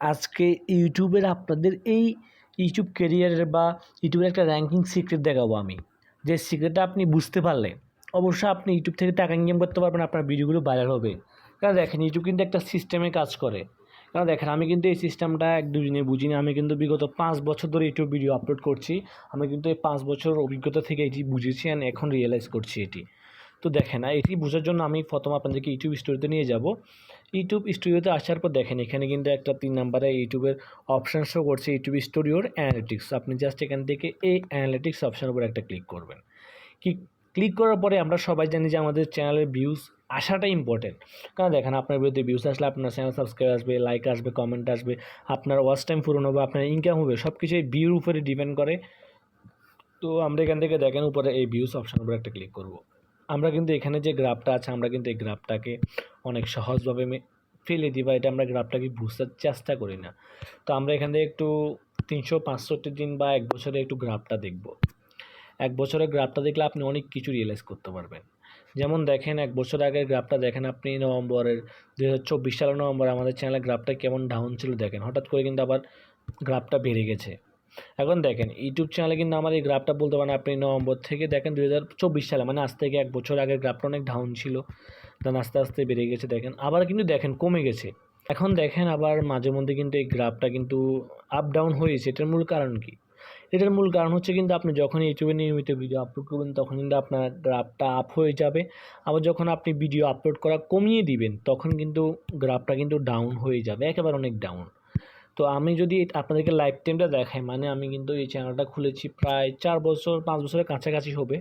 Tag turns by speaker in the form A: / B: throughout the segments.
A: আজকে ইউটিউবের আপনাদের এই ইউটিউব কেরিয়ারের বা ইউটিউবের একটা র্যাঙ্কিং সিক্রেট দেখাবো আমি। যে সিক্রেটটা আপনি বুঝতে পারলে অবশ্যই আপনি ইউটিউব থেকে টাকা ইনকাম করতে পারবেন, আপনার ভিডিওগুলো ভাইরাল হবে। কারণ দেখেন, ইউটিউব কিন্তু একটা সিস্টেমে কাজ করে। কারণ দেখেন, আমি কিন্তু এই সিস্টেমটা এক দুদিনে বুঝিনি। আমি কিন্তু বিগত পাঁচ বছর ধরে ইউটিউব ভিডিও আপলোড করছি। আমি কিন্তু এই পাঁচ বছর অভিজ্ঞতা থেকে এটি বুঝেছি অ্যান্ড এখন রিয়েলাইজ করছি এটি। তো দেখেন এটি বোঝার জন্য আমি প্রথম আপনাদেরকে ইউটিউব স্টোরিতে নিয়ে যাব। ইউটিউব স্টুডিওতে আসার পর দেখেন, এখানে কিন্তু একটা তিন নাম্বারে ইউটিউবের অপশান শো করছে ইউটিউব স্টুডিওর অ্যানালিটিক্স আপনি জাস্ট এখান থেকে এই অ্যানালিটিক্স অপশানের উপর একটা ক্লিক করবেন। কি ক্লিক করার পরে আমরা সবাই জানি যে আমাদের চ্যানেলের ভিউজ আসাটা ইম্পর্টেন্ট কারণ দেখেন, আপনার বিরুদ্ধে ভিউজ আসলে আপনার চ্যানেল সাবস্ক্রাইব আসবে লাইক আসবে কমেন্ট আসবে, আপনার ওয়াচ টাইম পূরণ হবে, আপনার ইনকাম হবে সব কিছুই ভিউর উপরে ডিপেন্ড করে। তো আমরা এখান থেকে দেখেন উপরে এই ভিউজ অপশানের উপর একটা ক্লিক করব। আমরা কিন্তু এখানে যে গ্রাফটা আছে, আমরা কিন্তু এই গ্রাফটাকে অনেক সহজভাবে ফেলে দিই বা এটা আমরা গ্রাফটাকে বুঝতে চেষ্টা করি না। তো আমরা এখান থেকে একটু তিনশো পাঁচষট্টি দিন বা এক বছরে একটু গ্রাফটা দেখব। এক বছরের গ্রাফটা দেখলে আপনি অনেক কিছু রিয়েলাইজ করতে পারবেন। যেমন দেখেন, এক বছর আগের গ্রাফটা দেখেন আপনি নভেম্বরের দু হাজার চব্বিশ সালের নভেম্বর, আমাদের চ্যানেলের গ্রাফটা কেমন ডাউন ছিল দেখেন। হঠাৎ করে কিন্তু আবার গ্রাফটা বেড়ে গেছে। এখন দেখেন ইউটিউব চ্যানেলে কিন্তু আমার এই গ্রাফটা বলতে পারেন আপনি নভেম্বর থেকে দেখেন দু হাজার চব্বিশ সালে মানে আজ থেকে এক বছর আগের গ্রাফটা অনেক ডাউন ছিল। দেন আস্তে আস্তে বেড়ে গেছে, দেখেন। আবার কিন্তু দেখেন কমে গেছে। এখন দেখেন আবার মাঝে মধ্যে কিন্তু এই গ্রাফটা কিন্তু আপ ডাউন হয়েছে। এটার মূল কারণ কি? এটার মূল কারণ হচ্ছে কিন্তু আপনি যখন ইউটিউবে নিয়মিত ভিডিও আপলোড করবেন, তখন কিন্তু আপনার গ্রাফটা আপ হয়ে যাবে। আবার যখন আপনি ভিডিও আপলোড করা কমিয়ে দিবেন, তখন কিন্তু গ্রাফটা কিন্তু ডাউন হয়ে যাবে, একেবারে অনেক ডাউন তো আমি যদি আপনাদেরকে লাইফ টাইমটা দেখাই মানে আমি কিন্তু এই চ্যানেলটা খুলেছি প্রায় চার বছর, পাঁচ বছরের কাছাকাছি হবে।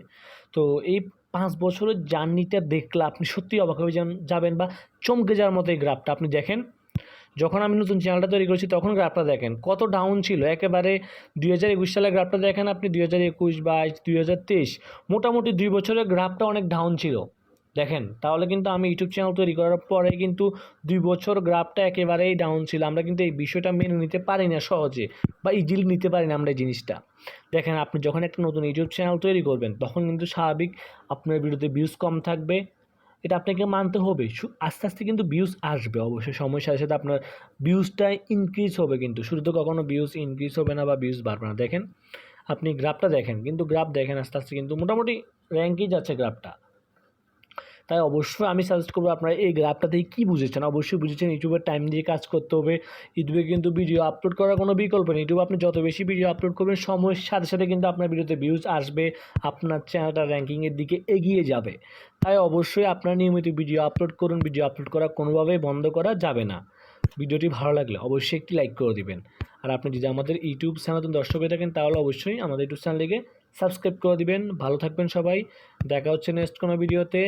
A: তো এই পাঁচ বছরের জার্নিটা দেখলে আপনি সত্যিই অবাক হয়ে যান, যাবেন বা চমকে যাওয়ার মতো এই গ্রাফটা আপনি দেখেন, যখন আমি নতুন চ্যানেলটা তৈরি করেছি, তখন গ্রাফটা দেখেন, কত ডাউন ছিল। একেবারে দুই হাজার একুশ সালের গ্রাফটা দেখেন আপনি, দুই হাজার একুশ বাইশ দুই হাজার তেইশ। মোটামুটি দুই বছরের গ্রাফটা অনেক ডাউন ছিল। দেখেন, তাহলে কিন্তু আমি ইউটিউব চ্যানেল তৈরি করার পরে কিন্তু দুই বছর গ্রাফটা একেবারেই ডাউন ছিল। আমরা কিন্তু এই বিষয়টা মেনে নিতে পারি না সহজে বা ইজিলি নিতে পারি না আমরা এই জিনিসটা। দেখেন, আপনি যখন একটা নতুন ইউটিউব চ্যানেল তৈরি করবেন, তখন কিন্তু স্বাভাবিক আপনার বিরুদ্ধে ভিউজ কম থাকবে। এটা আপনাকে মানতে হবে। আস্তে আস্তে কিন্তু ভিউজ আসবে অবশ্যই। সময়ের সাথে সাথে আপনার ভিউজটা ইনক্রিজ হবে কিন্তু। শুরু তো কখনো ভিউজ ইনক্রিজ হবে না বা ভিউজ বাড়বে না। দেখেন, আপনি গ্রাফটা দেখেন, কিন্তু গ্রাফ দেখেন, আস্তে আস্তে কিন্তু মোটামুটি র্যাঙ্কেই যাচ্ছে গ্রাফটা তাই অবশ্যই আমি সাজেস্ট করব আপনারা এই গ্রাফটা থেকে কী বুঝেছেন? অবশ্যই বুঝেছেন ইউটিউবের টাইম দিয়ে কাজ করতে হবে। ইউটিউবে কিন্তু ভিডিও আপলোড করার কোনো বিকল্প নেই। ইউটিউবে আপনি যত বেশি ভিডিও আপলোড করবেন, সময়ের সাথে সাথে কিন্তু আপনার ভিডিওতে ভিউজ আসবে, আপনার চ্যানেলটা র্যাঙ্কিংয়ের দিকে এগিয়ে যাবে। তাই অবশ্যই আপনার নিয়মিত ভিডিও আপলোড করুন। ভিডিও আপলোড করা কোনোভাবেই বন্ধ করা যাবে না। ভিডিওটি ভালো লাগলে অবশ্যই একটি লাইক করে দিবেন। আর আপনি যদি আমাদের ইউটিউব চ্যানেল দর্শক হয়ে থাকেন, তাহলে অবশ্যই আমাদের ইউটিউব চ্যানেলটিকে সাবস্ক্রাইব করে দিবেন। ভালো থাকবেন সবাই। দেখা হচ্ছে নেক্সট কোনো ভিডিওতে